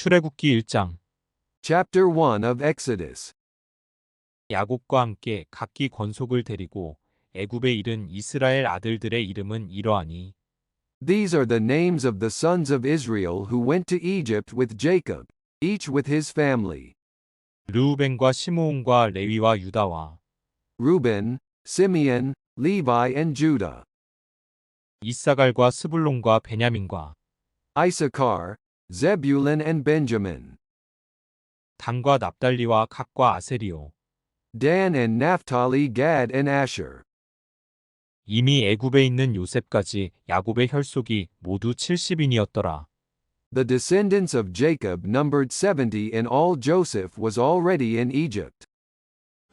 출애굽기 1장 Chapter 1 of Exodus. 야곱과 함께 각기 권속을 데리고 애굽에 이른 이스라엘 아들들의 이름은 이러하니 These are the names of the sons of Israel who went to Egypt with Jacob, each with his family 르우벤과 시므온과 레위와 유다와 Reuben, Simeon, Levi, and Judah, 이사갈과 스불론과 베냐민과 Issachar, Zebulun, and Benjamin, 단과 납달리와 각과 아세리오 Dan and Naphtali, Gad, and Asher. 이미 애굽에 있는 요셉까지 야곱의 혈속이 모두 70인이었더라. The descendants of Jacob numbered seventy, and all Joseph was already in Egypt.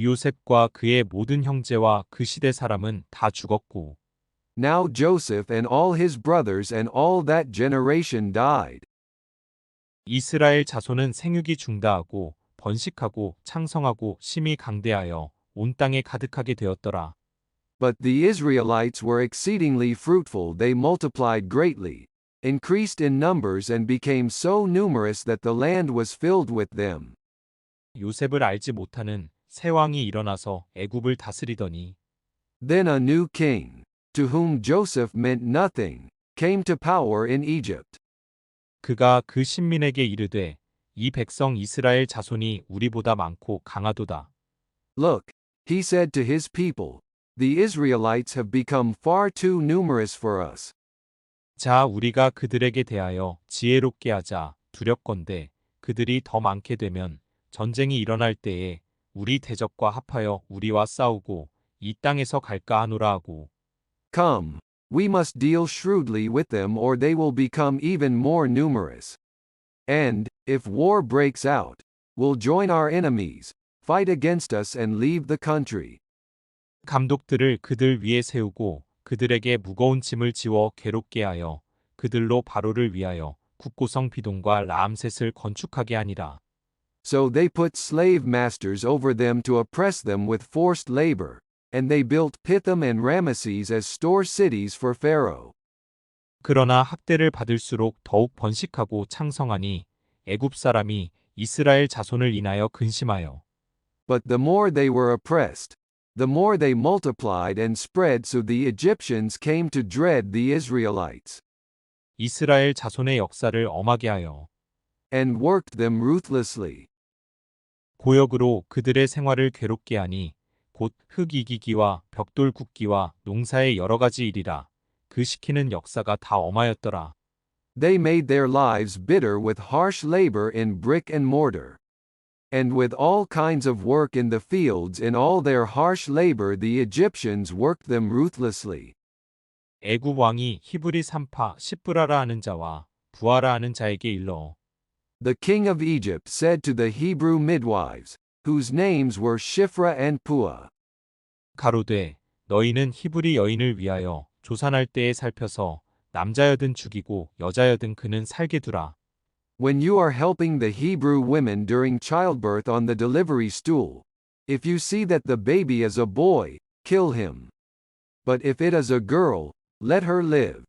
요셉과 그의 모든 형제와 그 시대 사람은 다 죽었고 Now Joseph and all his brothers and all that generation died. 이스라엘 자손은 생육이 중다하고 번식하고 창성하고 심히 강대하여 온 땅에 가득하게 되었더라. But the Israelites were exceedingly fruitful, they multiplied greatly, increased in numbers, and became so numerous that the land was filled with them. 요셉을 알지 못하는 새 왕이 일어나서 애굽을 다스리더니 Then a new king, to whom Joseph meant nothing, came to power in Egypt. 그가 그 신민에게 이르되 이 백성 이스라엘 자손이 우리보다 많고 강하도다. Look, he said to his people, The Israelites have become far too numerous for us. 자 우리가 그들에게 대하여 지혜롭게 하자 두렵건대 그들이 더 많게 되면 전쟁이 일어날 때에 우리 대적과 합하여 우리와 싸우고 이 땅에서 갈까 하노라 하고 Come, we must deal shrewdly with them or they will become even more numerous. And, if war breaks out, we'll join our enemies, fight against us and leave the country. 감독들을 그들 위에 세우고 그들에게 무거운 짐을 지워 괴롭게 하여 그들로 바로를 위하여 국고성 비동과 라암셋을 건축하게 하니라. So they put slave masters over them to oppress them with forced labor, and they built Pithom and Ramesses as store cities for Pharaoh. 그러나 학대를 받을수록 더욱 번식하고 창성하니 애굽 사람이 이스라엘 자손을 인하여 근심하여 But the more they were oppressed, the more they multiplied and spread so the Egyptians came to dread the Israelites, 이스라엘 자손의 역사를 엄하게 하여 and worked them ruthlessly. 고역으로 그들의 생활을 괴롭게 하니 곧 흙 이기기와 벽돌 굽기와 농사의 여러 가지 일이라 그 시키는 역사가 다 엄하였더라. They made their lives bitter with harsh labor in brick and mortar. And with all kinds of work in the fields in all their harsh labor the Egyptians worked them ruthlessly. 애굽 왕이 히브리 산파 시브라라 하는 자와 부하라 하는 자에게 일러 The king of Egypt said to the Hebrew midwives, whose names were Shiphrah and Puah, 가로되 너희는 히브리 여인을 위하여 조산할 때에 살펴서 남자여든 죽이고 여자여든 그는 살게 두라. When you are helping the Hebrew women during childbirth on the delivery stool, if you see that the baby is a boy, kill him. But if it is a girl, let her live.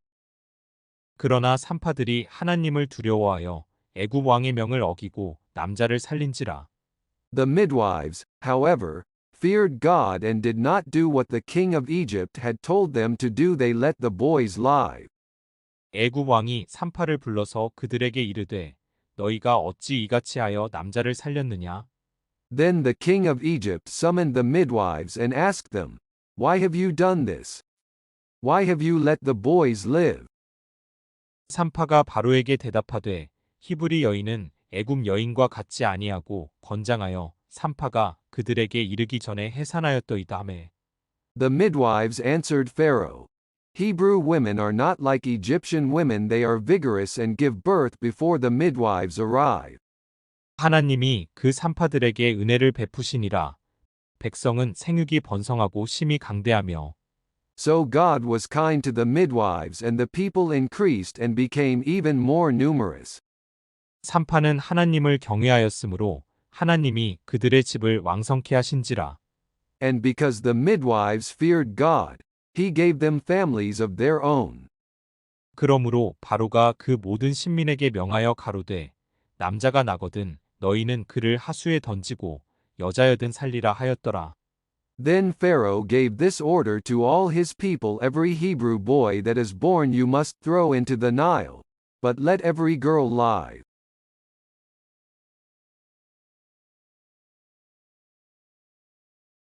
그러나 산파들이 하나님을 두려워하여 애굽 왕의 명을 어기고 남자를 살린지라. The midwives, however, feared God and did not do what the king of Egypt had told them to do they let the boys live. 애굽 왕이 산파를 불러서 그들에게 이르되 너희가 어찌 이같이 하여 남자를 살렸느냐? Then the king of Egypt summoned the midwives and asked them, Why have you done this? Why have you let the boys live? 산파가 바로에게 대답하되 히브리 여인은 애굽 여인과 같지 아니하고 건장하여 산파가 그들에게 이르기 전에 해산하였더이다 하매 The midwives answered Pharaoh, Hebrew women are not like Egyptian women, they are vigorous and give birth before the midwives arrive. 하나님이 그 산파들에게 은혜를 베푸시니라 백성은 생육이 번성하고 심히 강대하며 So God was kind to the midwives, and the people increased and became even more numerous. 산파는 하나님을 경외하였으므로 하나님이 그들의 집을 왕성케 하신지라 And because the midwives feared God, he gave them families of their own. 그러므로 바로가 그 모든 신민에게 명하여 가로되 남자가 나거든 너희는 그를 하수에 던지고 여자여든 살리라 하였더라. Then Pharaoh gave this order to all his people Every Hebrew boy that is born you must throw into the Nile, but let every girl live.